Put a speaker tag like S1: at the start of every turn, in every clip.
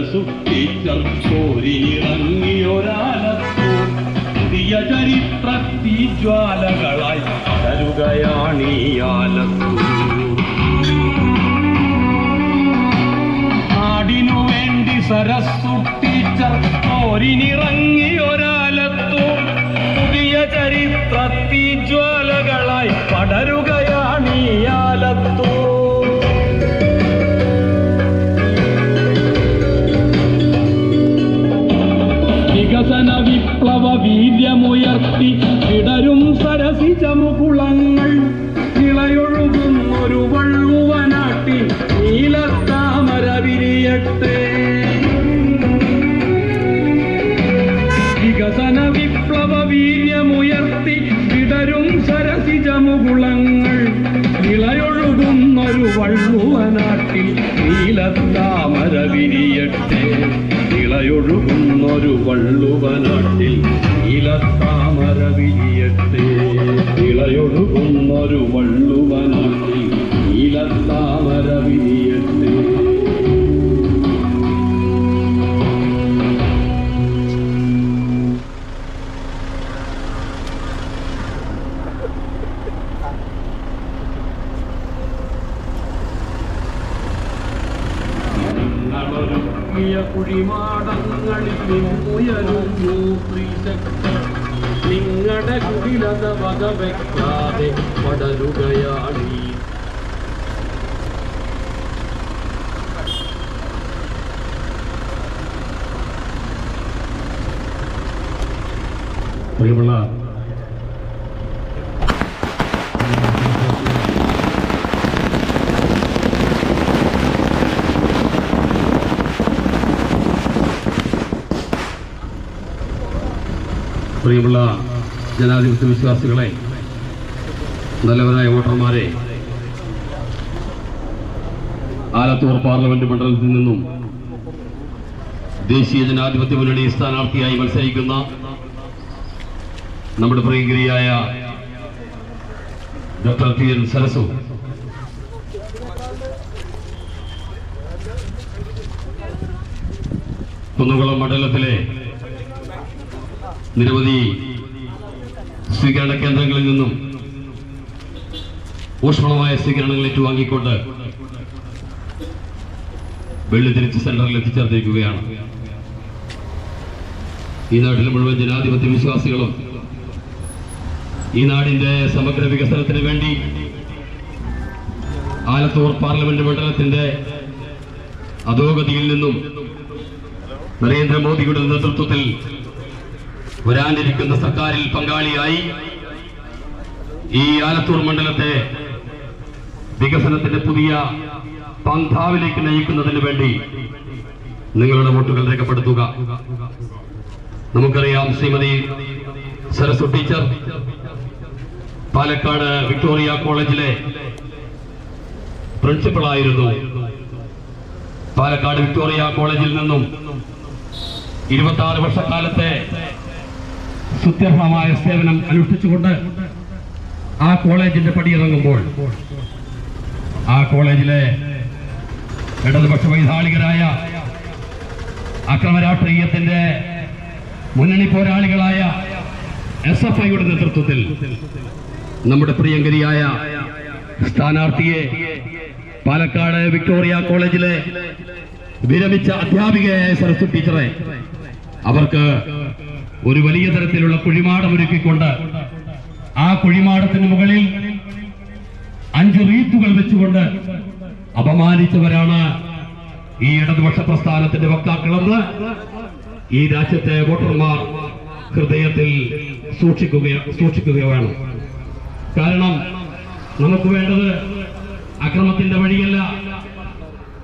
S1: Sarasu teacher കോരിയിറങ്ങിയൊരാലത്തു പുതിയ ചരിത്ര തീജ്വാലകളായി പടരുകയാണീ ആലത്തു. നാടിനു വേണ്ടി സരസു ടീച്ചർ നീലത്താമര വിരിയട്ടെ ഇളയൊഴുകുന്നൊരു വള്ളുവനാട്ടിൽ നീലത്താമര വിരിയട്ടെ ഇളയൊഴുകുന്നൊരു വള്ളുവനാട്ടിൽ കുഴിമാടങ്ങളിൽ നിന്നുയരുന്നു സ്ത്രീശക്തി നിങ്ങളുടെ കുടിലത വകവെക്കാതെ പടരുകയാണ് ഈ. പ്രിയമുള്ള പ്രിയമുള്ള ജനാധിപത്യ വിശ്വാസികളെ നല്ലവരായ വോട്ടർമാരെ ആലത്തൂർ പാർലമെന്റ് മണ്ഡലത്തിൽ നിന്നും ദേശീയ ജനാധിപത്യ മുന്നണി സ്ഥാനാർത്ഥിയായി മത്സരിക്കുന്ന നമ്മുടെ പ്രിയങ്കരിയായ doctor T N Sarasu. Kunnukulam മണ്ഡലത്തിലെ നിരവധി സ്വീകരണ കേന്ദ്രങ്ങളിൽ നിന്നും ഊഷ്മളമായ സ്വീകരണങ്ങൾ ഏറ്റുവാങ്ങിക്കൊണ്ട് വെള്ളിത്തിരിച്ച് സെന്ററിൽ എത്തിച്ചേർത്തിരിക്കുകയാണ്. ഈ നാട്ടിലെ മുഴുവൻ ജനാധിപത്യ വിശ്വാസികളും ഈ നാടിന്റെ സമഗ്ര വികസനത്തിന് വേണ്ടി ആലത്തൂർ പാർലമെന്റ് മണ്ഡലത്തിന്റെ അധോഗതിയിൽ നിന്നും നരേന്ദ്രമോദിയുടെ നേതൃത്വത്തിൽ വരാനിരിക്കുന്ന സർക്കാരിൽ പങ്കാളിയായി ഈ ആലത്തൂർ മണ്ഡലത്തെ വികസനത്തിന്റെ പുതിയ പന്ഥാവിലേക്ക് നയിക്കുന്നതിന് വേണ്ടി നിങ്ങളുടെ വോട്ടുകൾ രേഖപ്പെടുത്തുക. നമുക്കറിയാം ശ്രീമതി സരസ്വ ടീച്ചർ പാലക്കാട് വിക്ടോറിയ കോളേജിലെ പ്രിൻസിപ്പളായിരുന്നു പാലക്കാട് വിക്ടോറിയ കോളേജിൽ നിന്നും ഇരുപത്തി ആറ് വർഷക്കാലത്തെ സുത്യർഹമായ സേവനം അനുഷ്ഠിച്ചുകൊണ്ട് ആ കോളേജിന്റെ പടിയിറങ്ങുമ്പോൾ ആ കോളേജിലെ ഇടതുപക്ഷ വൈതാളികരായ അക്രമ രാഷ്ട്രീയത്തിന്റെ മുന്നണി പോരാളികളായ എസ് എഫ് ഐയുടെ നേതൃത്വത്തിൽ നമ്മുടെ പ്രിയങ്കരിയായ സ്ഥാനാർത്ഥിയെ പാലക്കാട് വിക്ടോറിയ കോളേജിലെ വിരമിച്ച അധ്യാപികയായ സരസ്വതി ടീച്ചറെ അവർക്ക് ഒരു വലിയ തരത്തിലുള്ള കുഴിമാടം ഒരുക്കിക്കൊണ്ട് ആ കുഴിമാടത്തിന് മുകളിൽ അഞ്ച് റീത്തുകൾ വെച്ചുകൊണ്ട് അപമാനിച്ചവരാണ് ഈ ഇടതുപക്ഷ പ്രസ്ഥാനത്തിന്റെ വക്താക്കളെന്ന് ഈ രാജ്യത്തെ വോട്ടർമാർ ഹൃദയത്തിൽ സൂക്ഷിക്കുക സൂക്ഷിക്കുകയാണ്. കാരണം നമുക്ക് വേണ്ടത് അക്രമത്തിന്റെ വഴിയല്ല.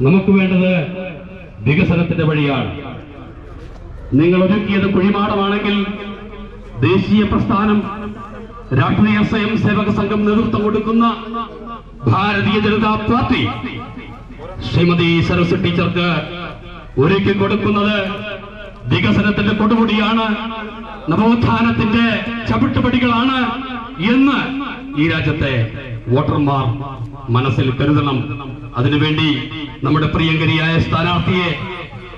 S1: നമുക്ക് വേണ്ടത് വികസനത്തിന്റെ വഴിയാണ്. നിങ്ങൾ ഒരുക്കിയത് കുഴിമാടമാണെങ്കിൽ ദേശീയ പ്രസ്ഥാനം രാഷ്ട്രീയ സ്വയം സേവക സംഘം നേതൃത്വം കൊടുക്കുന്ന ഭാരതീയ ജനതാ പാർട്ടി ശ്രീമതി സരസ് ടീച്ചർക്ക് ഒരുക്കി കൊടുക്കുന്നത് വികസനത്തിന്റെ കൊടുമുടിയാണ് നവോത്ഥാനത്തിന്റെ ചവിട്ടുപടികളാണ് എന്ന് ഈ രാജ്യത്തെ വോട്ടർമാർ മനസ്സിൽ കരുതണം. അതിനുവേണ്ടി നമ്മുടെ പ്രിയങ്കരിയായ സ്ഥാനാർത്ഥിയെ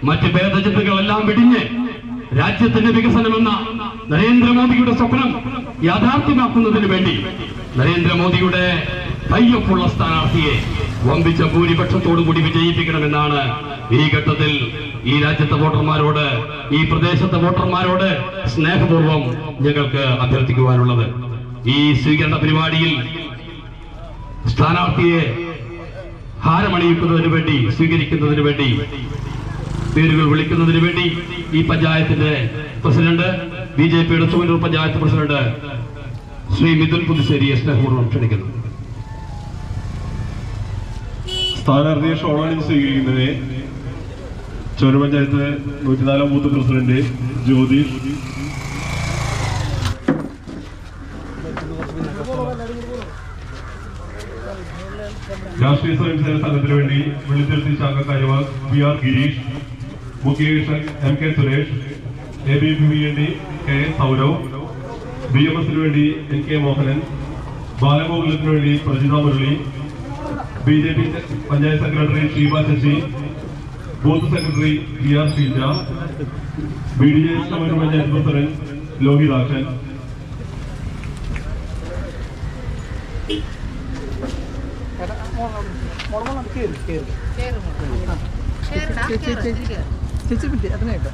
S1: മറ്റ് ഭേദചിന്തകളെല്ലാം വെടിഞ്ഞ് രാജ്യത്തിന്റെ വികസനമെന്ന നരേന്ദ്രമോദിയുടെ സ്വപ്നം യാഥാർത്ഥ്യമാക്കുന്നതിന് വേണ്ടി നരേന്ദ്രമോദിയുടെ കയ്യൊപ്പുള്ള സ്ഥാനാർത്ഥിയെ വമ്പിച്ച ഭൂരിപക്ഷത്തോടുകൂടി വിജയിപ്പിക്കണമെന്നാണ് ഈ ഘട്ടത്തിൽ ഈ രാജ്യത്തെ വോട്ടർമാരോട് ഈ പ്രദേശത്തെ വോട്ടർമാരോട് സ്നേഹപൂർവം ഞങ്ങൾക്ക് അഭ്യർത്ഥിക്കുവാനുള്ളത്. ഈ സ്വീകരണ പരിപാടിയിൽ സ്ഥാനാർത്ഥിയെ ഹാരമണിയിക്കുന്നതിന് വേണ്ടി സ്വീകരിക്കുന്നതിന് വേണ്ടി പേരുകൾ വിളിക്കുന്നതിന് വേണ്ടി ഈ പഞ്ചായത്തിന്റെ പ്രസിഡന്റ് ബി ജെ പിയുടെ ചുവന്നൂർ പഞ്ചായത്ത് പ്രസിഡന്റ് ശ്രീ മിഥുൻ പുതുശ്ശേരിയെ സ്നേഹപൂർവം ക്ഷണിക്കുന്നു.
S2: സ്ഥാനാർത്ഥിയെ ഷോളാനിൽ സ്വീകരിക്കുന്നത് ചുവന്നൂർ പഞ്ചായത്ത് നൂറ്റിനാലാം ബൂത്ത് പ്രസിഡന്റ് ജ്യോതിഷ് രാഷ്ട്രീയ സ്വയംസേവന സംഘത്തിന് വേണ്ടി വെള്ളിത്തിരുത്തി ശാഖ കാര്യവാഹ് B R Girish. Mukhyesh M K Suresh A B P വേണ്ടി കെ സൗരവ് ബി എം എസിന് വേണ്ടി എൻ കെ മോഹനൻ ബാലഗോകുലത്തിന് വേണ്ടി Prajitha Murali B J P panchayat secretary Sheeba Sasi booth secretary V R Sheeja B D J community panchayat president Lohithakshan
S3: ചേച്ചി പറ്റി അതിനായിട്ട്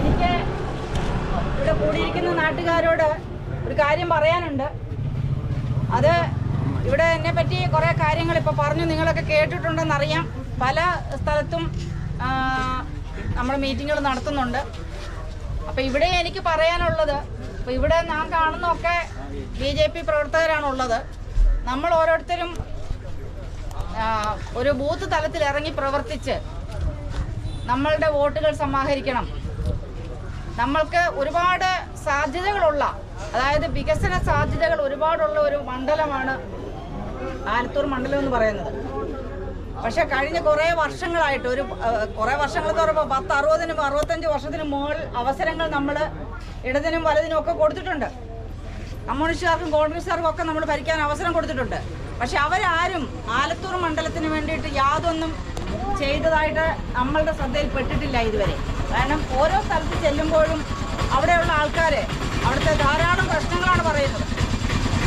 S4: എനിക്ക് ഇവിടെ കൂടിയിരിക്കുന്ന നാട്ടുകാരോട് ഒരു കാര്യം പറയാനുണ്ട്. അത് ഇവിടെ എന്നെ പറ്റി കുറേ കാര്യങ്ങൾ ഇപ്പോൾ പറഞ്ഞു. നിങ്ങളൊക്കെ കേട്ടിട്ടുണ്ടെന്നറിയാം. പല സ്ഥലത്തും നമ്മൾ മീറ്റിങ്ങുകൾ നടത്തുന്നുണ്ട്. അപ്പോൾ ഇവിടെ എനിക്ക് പറയാനുള്ളത് അപ്പോൾ ഇവിടെ നാം കാണുന്നൊക്കെ ബി ജെ പി പ്രവർത്തകരാണുള്ളത്. നമ്മൾ ഓരോരുത്തരും ഒരു ബൂത്ത് തലത്തിൽ ഇറങ്ങി പ്രവർത്തിച്ച് നമ്മളുടെ വോട്ടുകൾ സമാഹരിക്കണം. നമ്മൾക്ക് ഒരുപാട് സാധ്യതകളുള്ള അതായത് വികസന സാധ്യതകൾ ഒരുപാടുള്ള ഒരു മണ്ഡലമാണ് ആലത്തൂർ മണ്ഡലം എന്ന് പറയുന്നത്. പക്ഷെ കഴിഞ്ഞ കുറേ വർഷങ്ങളായിട്ട് ഒരു കുറേ വർഷങ്ങൾ പറയുമ്പോൾ പത്ത് അറുപതിനും അറുപത്തഞ്ച് വർഷത്തിനും മുകളിൽ അവസരങ്ങൾ നമ്മൾ ഇടതിനും വലതിനും ഒക്കെ കൊടുത്തിട്ടുണ്ട്. കമ്മ്യൂണിസ്റ്റുകാർക്കും കോൺഗ്രസ്സുകാർക്കും ഒക്കെ നമ്മൾ ഭരിക്കാൻ അവസരം കൊടുത്തിട്ടുണ്ട്. പക്ഷെ അവരാരും ആലത്തൂർ മണ്ഡലത്തിന് വേണ്ടിയിട്ട് യാതൊന്നും ചെയ്തതായിട്ട് നമ്മളുടെ ശ്രദ്ധയിൽ പെട്ടിട്ടില്ല ഇതുവരെ. കാരണം ഓരോ സ്ഥലത്ത് ചെല്ലുമ്പോഴും അവിടെയുള്ള ആൾക്കാരെ അവിടുത്തെ ധാരാളം പ്രശ്നങ്ങളാണ് പറയുന്നത്.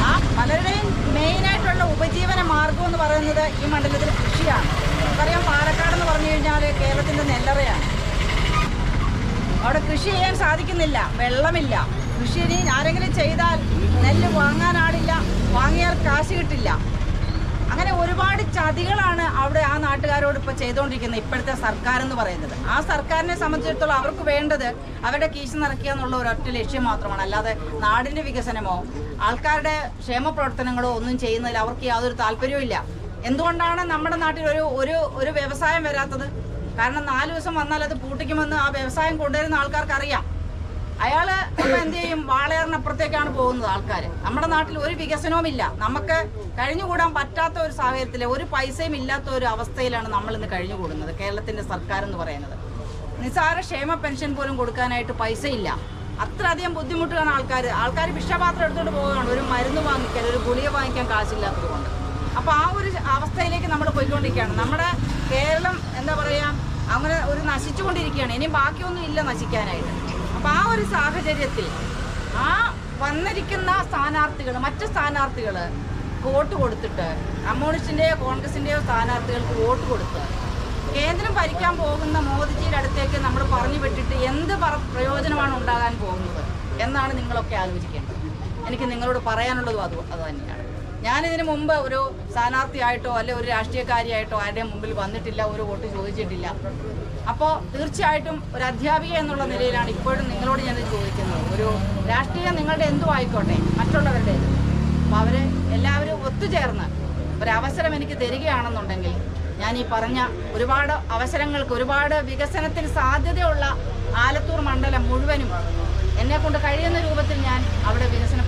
S4: ആ പലരുടെയും മെയിനായിട്ടുള്ള ഉപജീവന മാർഗം എന്ന് പറയുന്നത് ഈ മണ്ഡലത്തിൽ കൃഷിയാണ്. നമുക്കറിയാം പാലക്കാട് എന്ന് പറഞ്ഞു കഴിഞ്ഞാൽ കേരളത്തിന്റെ നെല്ലറയാണ്. അവിടെ കൃഷി ചെയ്യാൻ സാധിക്കുന്നില്ല വെള്ളമില്ല. കൃഷി ഇനി ആരെങ്കിലും ചെയ്താൽ നെല്ല് വാങ്ങാനാടില്ല വാങ്ങിയാൽ കാശ് കിട്ടില്ല. അങ്ങനെ ഒരുപാട് ചതികളാണ് അവിടെ ആ നാട്ടുകാരോട് ഇപ്പോൾ ചെയ്തുകൊണ്ടിരിക്കുന്നത് ഇപ്പോഴത്തെ സർക്കാർ എന്ന് പറയുന്നത്. ആ സർക്കാരിനെ സംബന്ധിച്ചിടത്തോളം അവർക്ക് വേണ്ടത് അവരുടെ കീശ നിറയ്ക്കുക എന്നുള്ള ഒരൊറ്റ ലക്ഷ്യം മാത്രമാണ്. അല്ലാതെ നാടിന്റെ വികസനമോ ആൾക്കാരുടെ ക്ഷേമ പ്രവർത്തനങ്ങളോ ഒന്നും ചെയ്യുന്നതിൽ അവർക്ക് യാതൊരു താല്പര്യവും എന്തുകൊണ്ടാണ് നമ്മുടെ നാട്ടിൽ ഒരു ഒരു ഒരു വ്യവസായം വരാത്തത്? കാരണം നാല് ദിവസം വന്നാൽ അത് പൂട്ടിക്കുമെന്ന് ആ വ്യവസായം കൊണ്ടുവരുന്ന ആൾക്കാർക്ക് അറിയാം അയാൾ ഇപ്പൊ എന്ത് ചെയ്യും? വാളയാറിനപ്പുറത്തേക്കാണ് പോകുന്നത് ആൾക്കാർ നമ്മുടെ നാട്ടിൽ ഒരു വികസനവും ഇല്ല. നമുക്ക് കഴിഞ്ഞുകൂടാൻ പറ്റാത്ത ഒരു സാഹചര്യത്തിൽ ഒരു പൈസയും ഇല്ലാത്ത ഒരു അവസ്ഥയിലാണ് നമ്മൾ ഇന്ന് കഴിഞ്ഞുകൂടുന്നത് കേരളത്തിന്റെ സർക്കാർ എന്ന് പറയുന്നത്. നിസ്സാര ക്ഷേമ പെൻഷൻ പോലും കൊടുക്കാനായിട്ട് പൈസയില്ല. അത്രയധികം ബുദ്ധിമുട്ടുകളാണ് ആൾക്കാർ ആൾക്കാർ വിഷപാത്രം എടുത്തുകൊണ്ട് പോവുകയാണ്. ഒരു മരുന്ന് വാങ്ങിക്കാൻ ഒരു ഗുളിക വാങ്ങിക്കാൻ കാശില്ലാത്തത് കൊണ്ട്. അപ്പോൾ ആ ഒരു അവസ്ഥയിലേക്ക് നമ്മൾ പോയിക്കൊണ്ടിരിക്കുകയാണ്. നമ്മുടെ കേരളം എന്താ പറയുക അങ്ങനെ ഒരു നശിച്ചുകൊണ്ടിരിക്കുകയാണ്. ഇനിയും ബാക്കിയൊന്നും ഇല്ല നശിക്കാനായിട്ട്. അപ്പൊ ആ ഒരു സാഹചര്യത്തിൽ ആ വന്നിരിക്കുന്ന സ്ഥാനാർത്ഥികൾ മറ്റു സ്ഥാനാർത്ഥികൾ വോട്ട് കൊടുത്തിട്ട് കമ്മ്യൂണിസ്റ്റിന്റെയോ കോൺഗ്രസിന്റെയോ സ്ഥാനാർത്ഥികൾക്ക് വോട്ട് കൊടുത്ത് കേന്ദ്രം ഭരിക്കാൻ പോകുന്ന മോദിജിയുടെ അടുത്തേക്ക് നമ്മൾ പറഞ്ഞു വിട്ടിട്ട് എന്ത് പ്രയോജനമാണ് ഉണ്ടാകാൻ പോകുന്നത് എന്നാണ് നിങ്ങളൊക്കെ ആലോചിക്കേണ്ടത്. എനിക്ക് നിങ്ങളോട് പറയാനുള്ളതും അത് അത് തന്നെയാണ്. ഞാനിതിന് മുമ്പ് ഒരു സ്ഥാനാർത്ഥിയായിട്ടോ അല്ലെ ഒരു രാഷ്ട്രീയക്കാരിയായിട്ടോ ആരുടെയും മുമ്പിൽ വന്നിട്ടില്ല ഒരു വോട്ട് ചോദിച്ചിട്ടില്ല. അപ്പോൾ തീർച്ചയായിട്ടും ഒരു അധ്യാപിക എന്നുള്ള നിലയിലാണ് ഇപ്പോഴും നിങ്ങളോട് ഞാൻ ചോദിക്കുന്നത്. ഒരു രാഷ്ട്രീയം നിങ്ങളുടെ എന്തു ആയിക്കോട്ടെ മറ്റുള്ളവരുടെ അപ്പോൾ അവർ എല്ലാവരും ഒത്തുചേർന്ന് ഒരവസരം എനിക്ക് തരികയാണെന്നുണ്ടെങ്കിൽ ഞാൻ ഈ പറഞ്ഞ ഒരുപാട് അവസരങ്ങൾക്ക് ഒരുപാട് വികസനത്തിന് സാധ്യതയുള്ള ആലത്തൂർ മണ്ഡലം മുഴുവനും എന്നെ കൊണ്ട് കഴിയുന്ന രൂപത്തിൽ ഞാൻ അവിടെ വികസനം